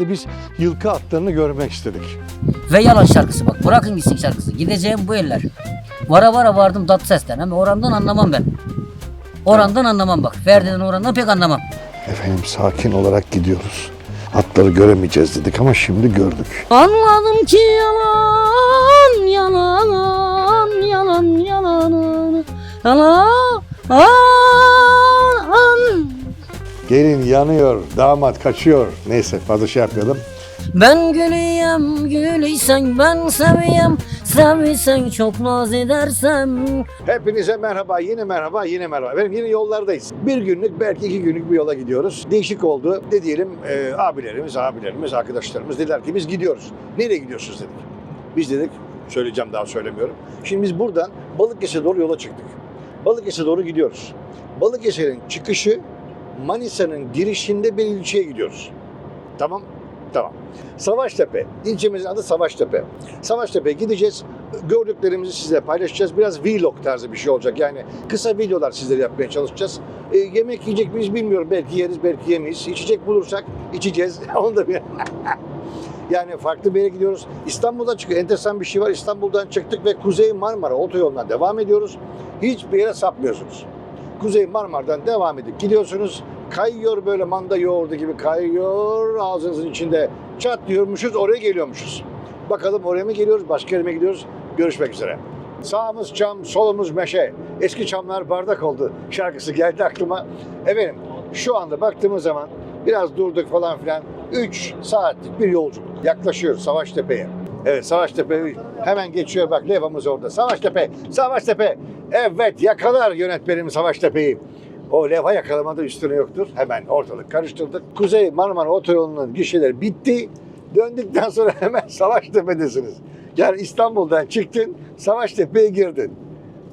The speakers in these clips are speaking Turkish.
Biz yılkı atlarını görmek istedik. Ve yalan şarkısı bak bırakın gitsin şarkısı. Gideceğim bu eller. Vara vara vardım tat sesten ama orandan anlamam ben. Orandan anlamam bak. Ferdi'den orandan pek anlamam. Efendim sakin olarak gidiyoruz. Atları göremeyeceğiz dedik ama şimdi gördük. Anladım ki yalan, yalan, yalan, yalan, yalan, yalan. Gelin yanıyor, damat kaçıyor. Neyse fazla şey yapmayalım. Ben gülüyem, gülüysen ben seviyem, seviysen çok naz edersem. Hepinize merhaba, yine merhaba, yine merhaba. Efendim yine yollardayız. Bir günlük, belki iki günlük bir yola gidiyoruz. Değişik oldu. Ne diyelim, e, abilerimiz, abilerimiz, arkadaşlarımız dediler ki biz gidiyoruz. Nereye gidiyorsunuz dedik. Biz dedik, söyleyeceğim daha söylemiyorum. Şimdi biz buradan Balıkesir'e doğru yola çıktık. Balıkesir'e doğru gidiyoruz. Balıkesir'in çıkışı Manisa'nın girişinde bir ilçeye gidiyoruz. Tamam? Tamam. Savaştepe. İlçemizin adı Savaştepe. Savaştepe'ye gideceğiz. Gördüklerimizi sizle paylaşacağız. Biraz vlog tarzı bir şey olacak. Yani kısa videolar sizlere yapmaya çalışacağız. E, yemek yiyecek miyiz bilmiyorum. Belki yeriz, belki yemeyiz. İçecek bulursak içeceğiz. Onu da bir... Yani farklı bir yere gidiyoruz. İstanbul'dan çıkıyor. Enteresan bir şey var. İstanbul'dan çıktık ve Kuzey Marmara otoyoluna devam ediyoruz. Hiçbir yere sapmıyorsunuz. Kuzey Marmara'dan devam edip gidiyorsunuz. Kayıyor böyle manda yoğurdu gibi kayıyor ağzınızın içinde. Çat diyormuşuz oraya geliyormuşuz. Bakalım oraya mı geliyoruz başka yere mi gidiyoruz? Görüşmek üzere. Sağımız çam, solumuz meşe. Eski çamlar bardak oldu şarkısı geldi aklıma. Efendim şu anda baktığımız zaman biraz durduk falan filan. 3 saatlik bir yolculuk. Yaklaşıyoruz Savaştepe'ye. Evet Savaştepe hemen geçiyor bak levhamız orada. Savaştepe, Savaştepe. Evet yakalar yönetmenim Savaştepe'yi. O levha yakalamada üstüne yoktur. Hemen ortalık karıştırdık. Kuzey Marmara Otoyolu'nun gişeleri bitti. Döndükten sonra hemen Savaştepe'desiniz. Yani İstanbul'dan çıktın, Savaştepe'ye girdin.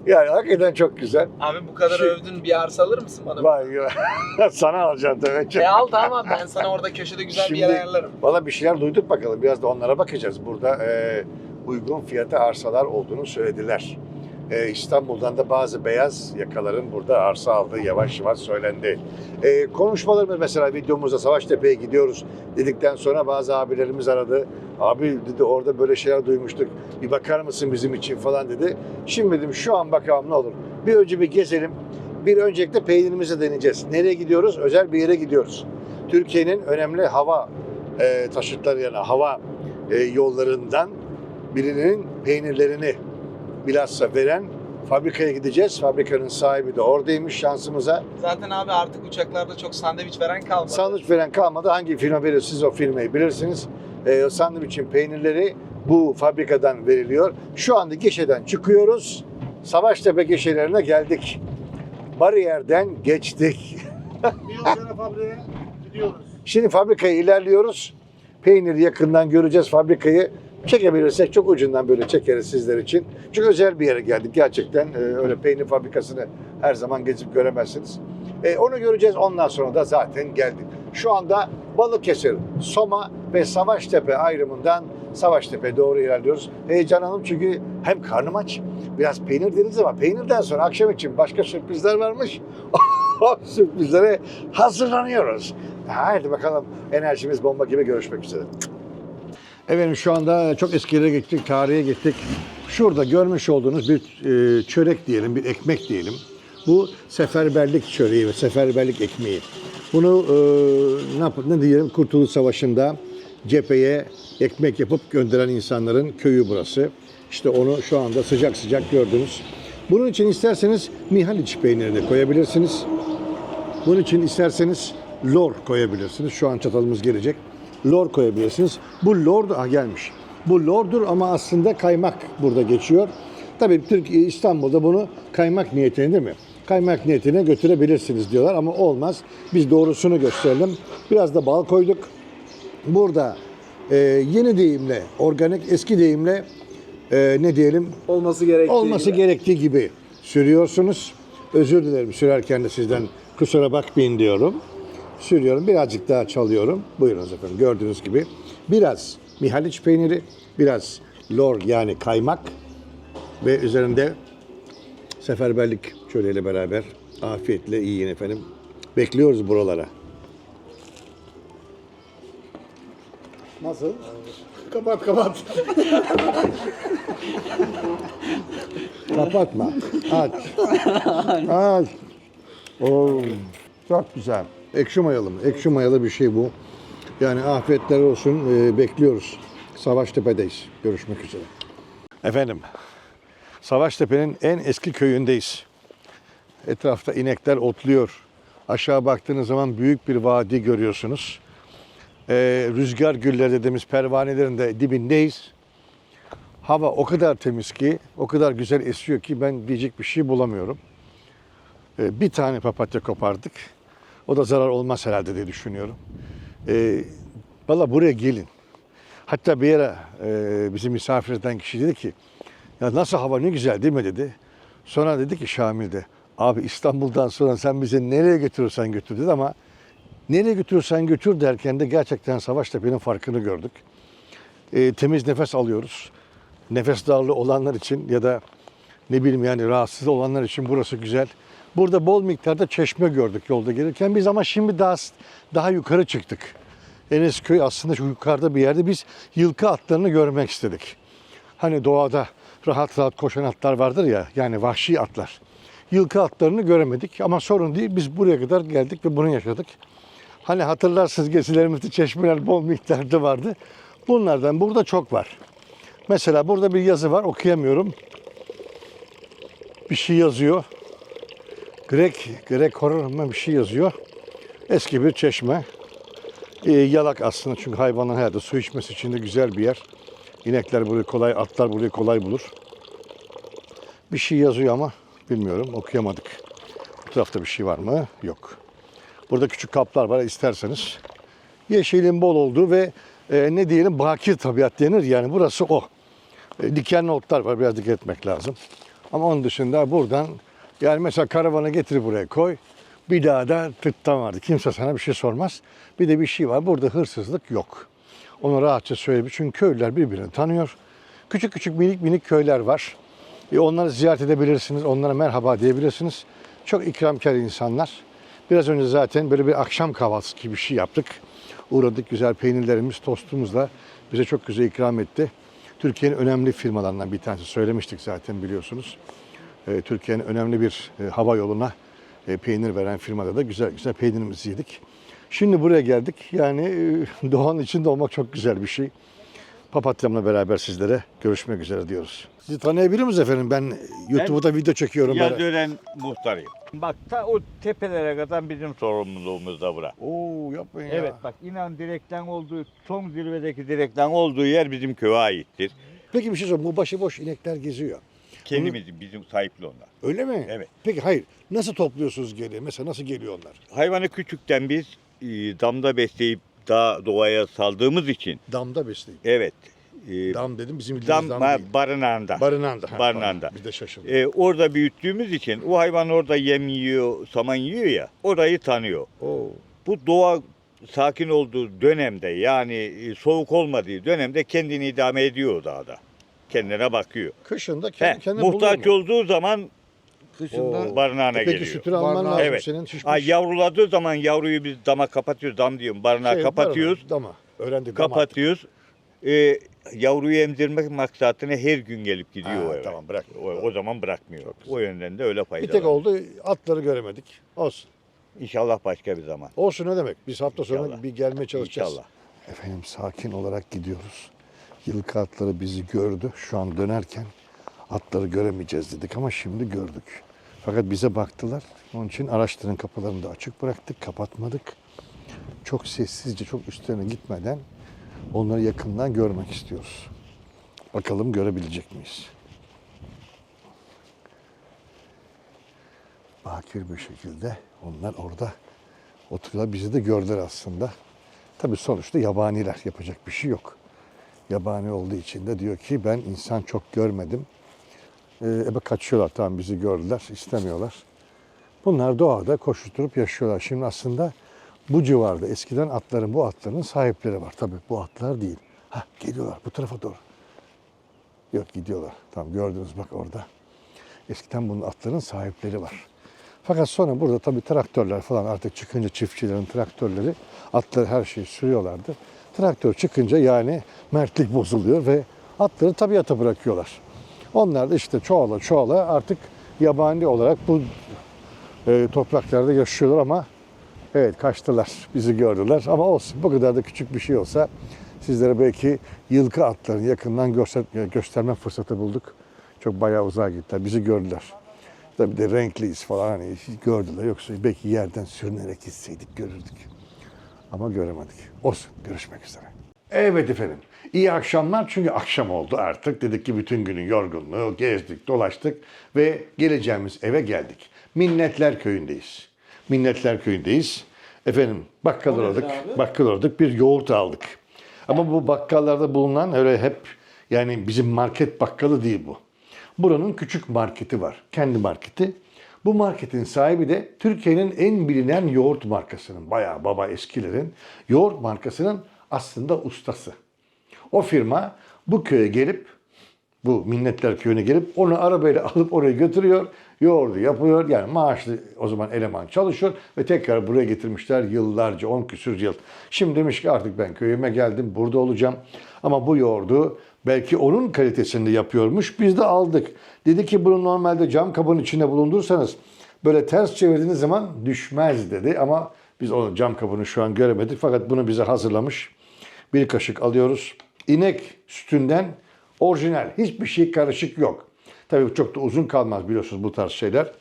Yani hakikaten çok güzel. Abi bu kadar Şey- övdün bir arsa alır mısın bana? Vay ya. Sana alacağım tabii. E al tamam ben sana orada köşede güzel bir yer Şimdi- ayarlarım. Valla bir şeyler duyduk bakalım. Biraz da onlara bakacağız. Burada e, uygun fiyata arsalar olduğunu söylediler. E, İstanbul'dan da bazı beyaz yakaların burada arsa aldığı yavaş yavaş söylendi. E, konuşmalarımız mesela videomuzda Savaştepe'ye gidiyoruz dedikten sonra bazı abilerimiz aradı. Abi dedi orada böyle şeyler duymuştuk. Bir bakar mısın bizim için falan dedi. Şimdi dedim şu an bakalım ne olur. Bir önce bir gezelim. Bir öncelikle peynirimizi deneyeceğiz. Nereye gidiyoruz? Özel bir yere gidiyoruz. Türkiye'nin önemli hava e, taşıtları yani hava e, yollarından birinin peynirlerini bilhassa veren fabrikaya gideceğiz. Fabrikanın sahibi de oradaymış şansımıza. Zaten abi artık uçaklarda çok sandviç veren kalmadı. Sandviç veren kalmadı. Hangi firma verir siz o firmayı bilirsiniz. E, o sandviçin peynirleri bu fabrikadan veriliyor. Şu anda gişeden çıkıyoruz. Savaştepe gişelerine geldik. Bariyerden geçtik. Bir yıl sonra fabrikaya gidiyoruz. Şimdi fabrikaya ilerliyoruz. Peyniri yakından göreceğiz fabrikayı. Çekebilirsek çok ucundan böyle çekeriz sizler için. Çünkü özel bir yere geldik gerçekten. Ee, öyle peynir fabrikasını her zaman gezip göremezsiniz. Ee, onu göreceğiz ondan sonra da zaten geldik. Şu anda Balıkesir, Soma ve Savaştepe ayrımından Savaştepe doğru ilerliyoruz. Heyecanlandım çünkü hem karnım aç, biraz peynir deriz ama peynirden sonra akşam için başka sürprizler varmış. o sürprizlere hazırlanıyoruz. Haydi bakalım enerjimiz bomba gibi görüşmek üzere. Efendim şu anda çok eskilere gittik, tarihe gittik. Şurada görmüş olduğunuz bir e, çörek diyelim, bir ekmek diyelim. Bu seferberlik çöreği ve seferberlik ekmeği. Bunu e, ne, yap- ne diyelim Kurtuluş Savaşı'nda cepheye ekmek yapıp gönderen insanların köyü burası. İşte onu şu anda sıcak sıcak gördünüz. Bunun için isterseniz Mihaliç peynirini koyabilirsiniz. Bunun için isterseniz lor koyabilirsiniz. Şu an çatalımız gelecek. Lor koyabilirsiniz. Bu lor da ha, gelmiş. Bu lordur ama aslında kaymak burada geçiyor. Tabii Türkiye İstanbul'da bunu kaymak niyetine değil mi? Kaymak niyetine götürebilirsiniz diyorlar ama olmaz. Biz doğrusunu gösterelim. Biraz da bal koyduk. Burada e, yeni deyimle, organik eski deyimle e, ne diyelim Olması gerektiği olması gibi. gerektiği gibi sürüyorsunuz. Özür dilerim sürerken de sizden kusura bakmayın diyorum. Sürüyorum. Birazcık daha çalıyorum. Buyurunuz efendim. Gördüğünüz gibi. Biraz Mihaliç peyniri, biraz lor yani kaymak ve üzerinde seferberlik çöreğiyle beraber afiyetle yiyin efendim. Bekliyoruz buralara. Nasıl? Kapat kapat. Kapatma. Aç. Aç. Oo, çok güzel. Ekşi mayalı mı? Ekşi mayalı bir şey bu. Yani afiyetler olsun. Ee, bekliyoruz. Savaştepe'deyiz. Görüşmek üzere. Efendim, Savaştepe'nin en eski köyündeyiz. Etrafta inekler otluyor. Aşağı baktığınız zaman büyük bir vadi görüyorsunuz. Ee, rüzgar gülleri dediğimiz pervanelerin de dibindeyiz. Hava o kadar temiz ki, o kadar güzel esiyor ki ben diyecek bir şey bulamıyorum. Ee, bir tane papatya kopardık. O da zarar olmaz herhalde diye düşünüyorum. Ee, Valla buraya gelin. Hatta bir yere e, bizi misafir eden kişi dedi ki, ya nasıl hava ne güzel değil mi dedi. Sonra dedi ki Şamil de, abi İstanbul'dan sonra sen bizi nereye götürürsen götür dedi ama nereye götürürsen götür derken de gerçekten Savaştepe'nin farkını gördük. Ee, temiz nefes alıyoruz nefes darlığı olanlar için ya da ne bileyim yani rahatsız olanlar için burası güzel. Burada bol miktarda çeşme gördük yolda gelirken biz ama şimdi daha daha yukarı çıktık. Enesköy aslında şu yukarıda bir yerde biz yılkı atlarını görmek istedik. Hani doğada rahat rahat koşan atlar vardır ya yani vahşi atlar. Yılkı atlarını göremedik ama sorun değil biz buraya kadar geldik ve bunu yaşadık. Hani hatırlarsınız gezilerimizde çeşmeler bol miktarda vardı. Bunlardan burada çok var. Mesela burada bir yazı var okuyamıyorum. Bir şey yazıyor. Grek, Grek horror bir şey yazıyor. Eski bir çeşme. Ee, yalak aslında çünkü hayvanların herhalde su içmesi için de güzel bir yer. İnekler burayı kolay, atlar burayı kolay bulur. Bir şey yazıyor ama bilmiyorum okuyamadık. Bu tarafta bir şey var mı? Yok. Burada küçük kaplar var isterseniz. Yeşilin bol olduğu ve e, ne diyelim bakir tabiat denir yani burası o. E, dikenli otlar var biraz dikkat etmek lazım. Ama onun dışında buradan yani mesela karavanı getir buraya koy. Bir daha da vardı. Kimse sana bir şey sormaz. Bir de bir şey var. Burada hırsızlık yok. Onu rahatça söyleyebilirim. Çünkü köylüler birbirini tanıyor. Küçük küçük minik minik köyler var. E, onları ziyaret edebilirsiniz. Onlara merhaba diyebilirsiniz. Çok ikramkar insanlar. Biraz önce zaten böyle bir akşam kahvaltısı gibi bir şey yaptık. Uğradık güzel peynirlerimiz, tostumuzla bize çok güzel ikram etti. Türkiye'nin önemli firmalarından bir tanesi söylemiştik zaten biliyorsunuz. Ee, Türkiye'nin önemli bir e, hava yoluna e, peynir veren firmada da güzel güzel peynirimizi yedik. Şimdi buraya geldik. Yani e, doğanın içinde olmak çok güzel bir şey. Papatyamla beraber sizlere görüşmek üzere diyoruz. Sizi tanıyabilir miyiz efendim? Ben YouTube'da video çekiyorum. Ben... Yazören muhtarıyım. Bak ta o tepelere kadar bizim sorumluluğumuzda bura. Oo yapmayın ya. Evet bak inan direkten olduğu, son zirvedeki direkten olduğu yer bizim köye aittir. Peki bir şey sorayım. Bu başıboş inekler geziyor. Kendimizin, bizim sahipli onlar. Öyle mi? Evet. Peki hayır. Nasıl topluyorsunuz geri? Mesela nasıl geliyor onlar? Hayvanı küçükten biz e, damda besleyip daha doğaya saldığımız için Damda besleyin. evet. e, Dam dedim bizim bildiğimiz dam, dam, ba- değil. barınağında. Barınağında. ha, Barınağında. pardon. Biz de şaşırdık. E, orada büyüttüğümüz için o hayvan orada yem yiyor, saman yiyor ya orayı tanıyor. Oo. Bu doğa sakin olduğu dönemde yani e, soğuk olmadığı dönemde kendini idame ediyor o dağda. Kendine bakıyor. Kışında He, kendi kendine muhtaç buluyor mu? olduğu zaman Oo. barınağına E Peki geliyor. sütünü alman Barınağı- lazım Evet. senin şişmiş. Ha, yavruladığı zaman yavruyu biz dama kapatıyoruz. Dam diyorum barınağı Şey, kapatıyoruz. barınağı, Dama. Öğrendik dama. kapatıyoruz. E, yavruyu emzirmek maksatına her gün gelip gidiyor Ha, o eve. tamam, bırak. O, o zaman bırakmıyor. O yönden de öyle Bir faydalı. tek oldu atları göremedik. Olsun. İnşallah başka bir zaman. Olsun ne demek? Biz hafta sonu İnşallah. bir gelmeye çalışacağız. İnşallah. Efendim sakin olarak gidiyoruz. Yılkı atları bizi gördü. Şu an dönerken atları göremeyeceğiz dedik ama şimdi gördük. Fakat bize baktılar. Onun için araçların kapılarını da açık bıraktık, kapatmadık. Çok sessizce, çok üstlerine gitmeden onları yakından görmek istiyoruz. Bakalım görebilecek miyiz? Bakir bir şekilde onlar orada oturuyorlar. Bizi de gördüler aslında. Tabii sonuçta yabaniler yapacak bir şey yok. Yabani olduğu için de diyor ki ben insan çok görmedim. Ee, ebe kaçıyorlar tamam bizi gördüler istemiyorlar. Bunlar doğada koşuşturup yaşıyorlar. Şimdi aslında bu civarda eskiden atların bu atların sahipleri var. Tabii bu atlar değil. Ha geliyorlar bu tarafa doğru. Yok gidiyorlar. Tamam gördünüz bak orada. Eskiden bunun atların sahipleri var. Fakat sonra burada tabii traktörler falan artık çıkınca çiftçilerin traktörleri atları her şeyi sürüyorlardı. Traktör çıkınca yani mertlik bozuluyor ve atları tabiata bırakıyorlar. Onlar da işte çoğala çoğala artık yabani olarak bu e, topraklarda yaşıyorlar ama evet kaçtılar, bizi gördüler ama olsun bu kadar da küçük bir şey olsa sizlere belki yılkı atlarını yakından göster gösterme fırsatı bulduk. Çok bayağı uzağa gittiler, bizi gördüler. Tabii de renkliyiz falan hani gördüler yoksa belki yerden sürünerek gitseydik görürdük. Ama göremedik. Olsun görüşmek üzere. Evet efendim. İyi akşamlar çünkü akşam oldu artık. Dedik ki bütün günün yorgunluğu gezdik, dolaştık ve geleceğimiz eve geldik. Minnetler Köyü'ndeyiz. Minnetler Köyü'ndeyiz. Efendim bakkal uğradık. Bakkal uğradık bir yoğurt aldık. Ama bu bakkallarda bulunan öyle hep yani bizim market bakkalı değil bu. Buranın küçük marketi var. Kendi marketi. Bu marketin sahibi de Türkiye'nin en bilinen yoğurt markasının, bayağı baba eskilerin yoğurt markasının aslında ustası. O firma bu köye gelip, bu Minnetler Köyü'ne gelip onu arabayla alıp oraya götürüyor. Yoğurdu yapıyor. Yani maaşlı o zaman eleman çalışıyor ve tekrar buraya getirmişler yıllarca, 10 küsür yıl. Şimdi demiş ki artık ben köyüme geldim, burada olacağım. Ama bu yoğurdu belki onun kalitesinde yapıyormuş. Biz de aldık. Dedi ki bunu normalde cam kabın içinde bulundursanız böyle ters çevirdiğiniz zaman düşmez dedi. Ama biz o cam kabını şu an göremedik. Fakat bunu bize hazırlamış. Bir kaşık alıyoruz. İnek sütünden orijinal. Hiçbir şey karışık yok. Tabii çok da uzun kalmaz biliyorsunuz bu tarz şeyler.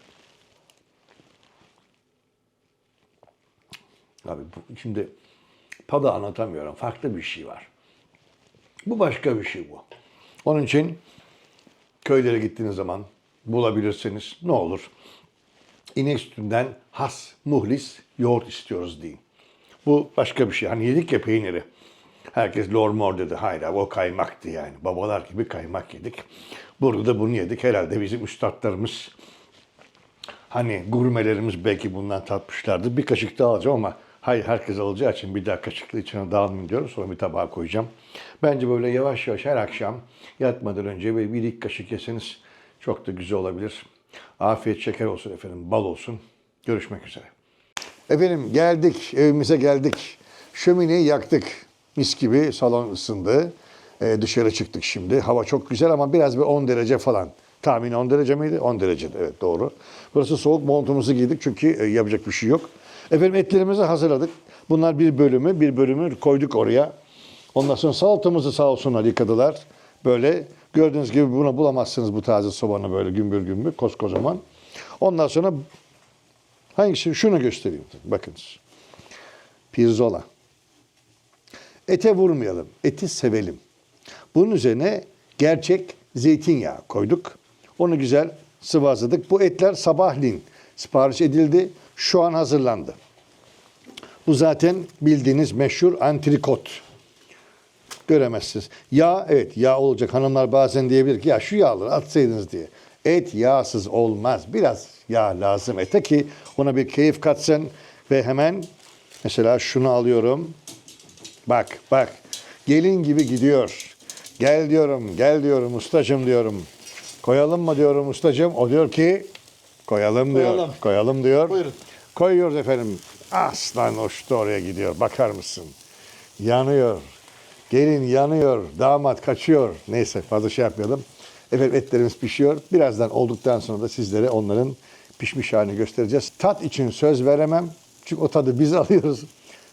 Abi şimdi tadı anlatamıyorum. Farklı bir şey var. Bu başka bir şey bu. Onun için köylere gittiğiniz zaman bulabilirseniz ne olur? İnek sütünden has, muhlis yoğurt istiyoruz deyin. Bu başka bir şey. Hani yedik ya peyniri. Herkes lormor dedi. Hayır abi o kaymaktı yani. Babalar gibi kaymak yedik. Burada da bunu yedik. Herhalde bizim üstadlarımız Hani gurmelerimiz belki bundan tatmışlardı. Bir kaşık daha alacağım ama hayır herkes alacağı için bir daha kaşıkla içine dağılmayın diyorum. Sonra bir tabağa koyacağım. Bence böyle yavaş yavaş her akşam yatmadan önce böyle bir iki kaşık yeseniz çok da güzel olabilir. Afiyet şeker olsun efendim, bal olsun. Görüşmek üzere. Efendim geldik, evimize geldik. Şömineyi yaktık. Mis gibi salon ısındı. Ee, dışarı çıktık şimdi. Hava çok güzel ama biraz bir 10 derece falan. Tahmin 10 derece miydi? 10 derece evet doğru. Burası soğuk montumuzu giydik çünkü e, yapacak bir şey yok. Efendim etlerimizi hazırladık. Bunlar bir bölümü, bir bölümü koyduk oraya. Ondan sonra salatamızı sağ olsunlar yıkadılar. Böyle gördüğünüz gibi bunu bulamazsınız bu taze sobanı böyle gümbür gümbür koskocaman. Ondan sonra hangisi? Şunu göstereyim. Bakınız. Pirzola. Ete vurmayalım. Eti sevelim. Bunun üzerine gerçek zeytinyağı koyduk. Onu güzel sıvazladık. Bu etler sabahleyin sipariş edildi. Şu an hazırlandı. Bu zaten bildiğiniz meşhur antrikot. Göremezsiniz. Yağ evet yağ olacak. Hanımlar bazen diyebilir ki ya şu yağları atsaydınız diye. Et yağsız olmaz. Biraz yağ lazım ete ki ona bir keyif katsın. Ve hemen mesela şunu alıyorum. Bak bak gelin gibi gidiyor. Gel diyorum gel diyorum ustacım diyorum. Koyalım mı diyorum ustacım. O diyor ki koyalım diyor. Koyalım. Koyalım diyor. Buyurun. Koyuyoruz efendim. Aslan uçtu oraya gidiyor. Bakar mısın? Yanıyor. Gelin yanıyor. Damat kaçıyor. Neyse fazla şey yapmayalım. Efendim etlerimiz pişiyor. Birazdan olduktan sonra da sizlere onların pişmiş halini göstereceğiz. Tat için söz veremem. Çünkü o tadı biz alıyoruz.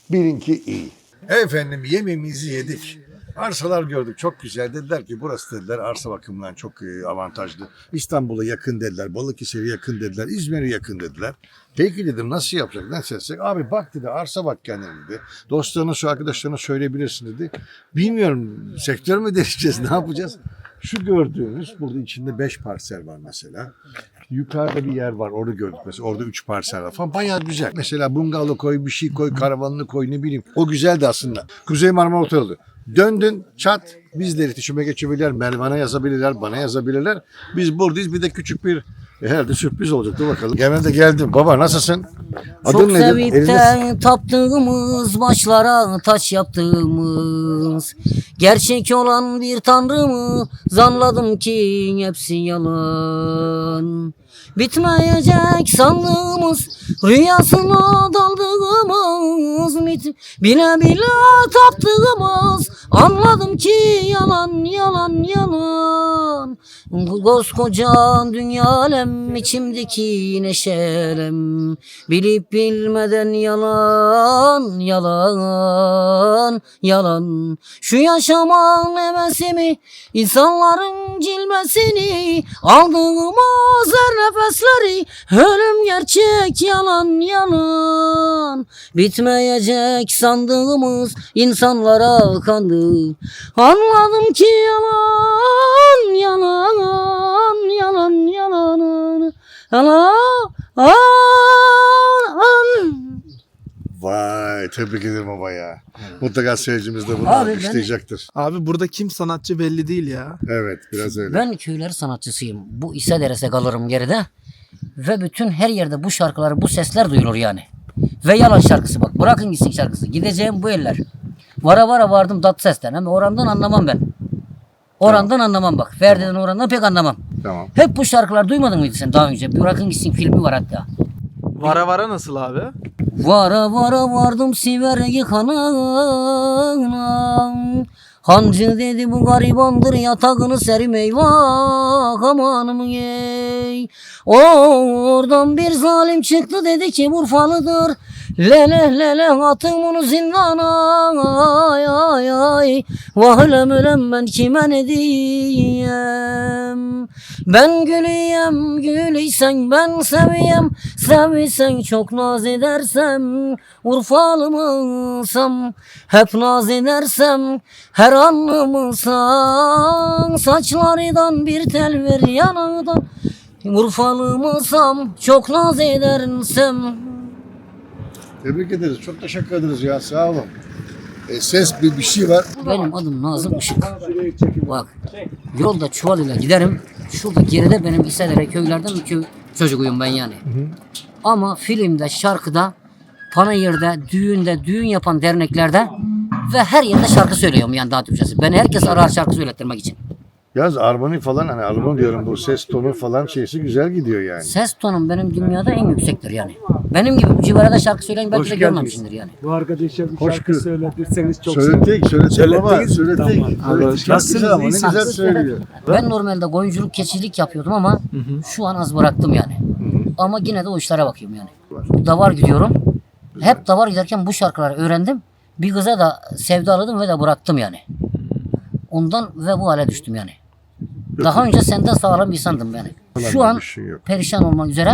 Bilin ki iyi. Efendim yemeğimizi yedik. Arsalar gördük çok güzel dediler ki burası dediler arsa bakımından çok e, avantajlı. İstanbul'a yakın dediler, Balıkesir'e yakın dediler, İzmir'e yakın dediler. Peki dedim nasıl yapacak, nasıl yapacak? Abi bak dedi arsa bak kendine dedi. Dostlarına, şu arkadaşlarına söyleyebilirsin dedi. Bilmiyorum sektör mü değişeceğiz, ne yapacağız? Şu gördüğünüz burada içinde 5 parsel var mesela. Yukarıda bir yer var orada gördük mesela orada 3 parsel var falan bayağı güzel. Mesela bungalov koy bir şey koy karavanını koy ne bileyim. O güzeldi aslında. Kuzey Marmara Oteli. Döndün çat bizle iletişime geçebilirler. Mervan'a yazabilirler bana yazabilirler. Biz buradayız bir de küçük bir herhalde sürpriz olacak dur bakalım. Gelmeden de geldim. Baba nasılsın? Çok Adın nedir? sevip Elinde- de taptığımız, başlara taş yaptığımız Gerçek olan bir tanrımı zanladım ki hepsi yalan Bitmeyecek sandığımız Rüyasına daldığımız Bile bile taptığımız Anladım ki yalan yalan yalan. Koskoca dünya alem içimdeki neşelem. Bilip bilmeden yalan yalan yalan. Şu yaşaman hevesimi insanların cilvesini Aldığımız her nefesleri ölüm gerçek yalan yalan Bitmeyecek sandığımız insanlara kandı Anladım ki yalan yalan yalan yalan yalan Vay tebrik ederim baba ya. Mutlaka seyircimiz de bunu Abi ben- alkışlayacaktır. Abi burada kim sanatçı belli değil ya. Evet biraz öyle. Ben köyler sanatçısıyım. Bu İsa Derese kalırım geride. Ve bütün her yerde bu şarkılar, bu sesler duyulur yani. Ve yalan şarkısı bak. Bırakın gitsin şarkısı. Gideceğim bu eller. Vara vara vardım dat sesten. Ama orandan anlamam ben. Orandan anlamam bak. Ferdi'den orandan pek anlamam. Tamam. Hep bu şarkılar duymadın mıydı sen daha önce? Bırakın gitsin filmi var hatta. Vara vara nasıl abi? Vara vara vardım siver yıkana Hancı dedi bu garibandır yatağını serim eyvah amanım ey Oradan bir zalim çıktı dedi ki Urfalıdır Lele lele atın bunu zindana. Ay ay ay. Vahlem ölem ben kime ne diyeyim? Ben gülüyem gülüysen ben seviyem Seviysen çok naz edersem Urfalı mısam Hep naz edersem Her anımısan Saçlarından bir tel ver yanağından Urfalı mısam Çok naz edersem Tebrik ederiz. Çok teşekkür ederiz ya. Sağ olun. E, ses bir, bir şey var. Benim adım Nazım Işık. Bak yolda çuvalıyla giderim. Şurada geride benim İsedere köylerden bir köy çocuğuyum ben yani. Ama filmde, şarkıda, panayırda, düğünde, düğün yapan derneklerde ve her yerde şarkı söylüyorum yani daha Türkçesi. Beni herkes arar şarkı söylettirmek için. Yaz armoni falan hani armoni diyorum bu ses tonu falan şeysi güzel gidiyor yani. Ses tonum benim dünyada en yüksektir yani. Benim gibi bu civarada şarkı söyleyen belki de görmemişsindir yani. Bu arkadaşa bir Hoş şarkı gör- söyletirseniz çok sevinirim. Söyledik, söyledik baba, Söylettiniz mi? söyledik. Tamam. Söyledik. Nasılsınız, güzel ama ne iyisiniz? güzel söylüyor. Ben normalde koyunculuk, keçilik yapıyordum ama şu an az bıraktım yani. Ama yine de o işlere bakıyorum yani. Davar gidiyorum. Hep davar giderken bu şarkıları öğrendim. Bir kıza da sevdaladım ve de bıraktım yani. Ondan ve bu hale düştüm yani. Daha önce senden sağlam insandım yani. Şu an şey yok. perişan olmak üzere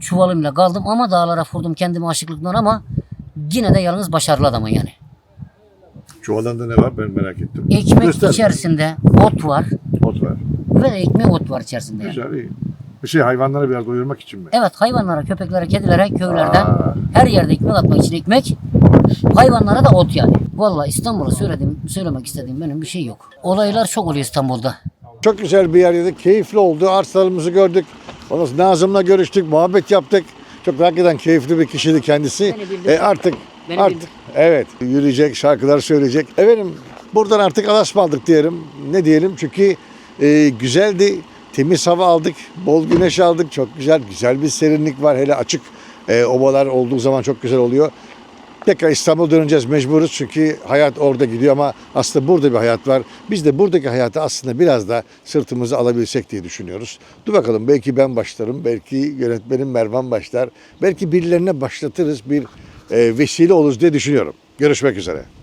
çuvalımla kaldım ama dağlara vurdum kendimi aşıklıktan ama yine de yalnız başarılı adamım yani. Çuvalında ne var ben merak ettim. Ekmek Göster. içerisinde ot var Ot var. ve ekmek ot var içerisinde yani. Güzel iyi. Bir şey hayvanları biraz doyurmak için mi? Evet hayvanlara, köpeklere, kedilere, köylerde Aa. her yerde ekmek atmak için ekmek. Hayvanlara da ot yani. Vallahi İstanbul'a söyledim, söylemek istediğim benim bir şey yok. Olaylar çok oluyor İstanbul'da. Çok güzel bir yer yedik. Keyifli oldu. Arsalarımızı gördük. Ondan Nazım'la görüştük. Muhabbet yaptık. Çok hakikaten keyifli bir kişiydi kendisi. E artık Beni artık bildi. evet yürüyecek, şarkılar söyleyecek. Efendim buradan artık alaşmadık diyelim. Ne diyelim? Çünkü e, güzeldi. Temiz hava aldık. Bol güneş aldık. Çok güzel. Güzel bir serinlik var. Hele açık e, ovalar olduğu zaman çok güzel oluyor. Tekrar İstanbul'a döneceğiz mecburuz çünkü hayat orada gidiyor ama aslında burada bir hayat var. Biz de buradaki hayatı aslında biraz da sırtımızı alabilsek diye düşünüyoruz. Dur bakalım belki ben başlarım, belki yönetmenim Mervan başlar. Belki birilerine başlatırız, bir e, vesile oluruz diye düşünüyorum. Görüşmek üzere.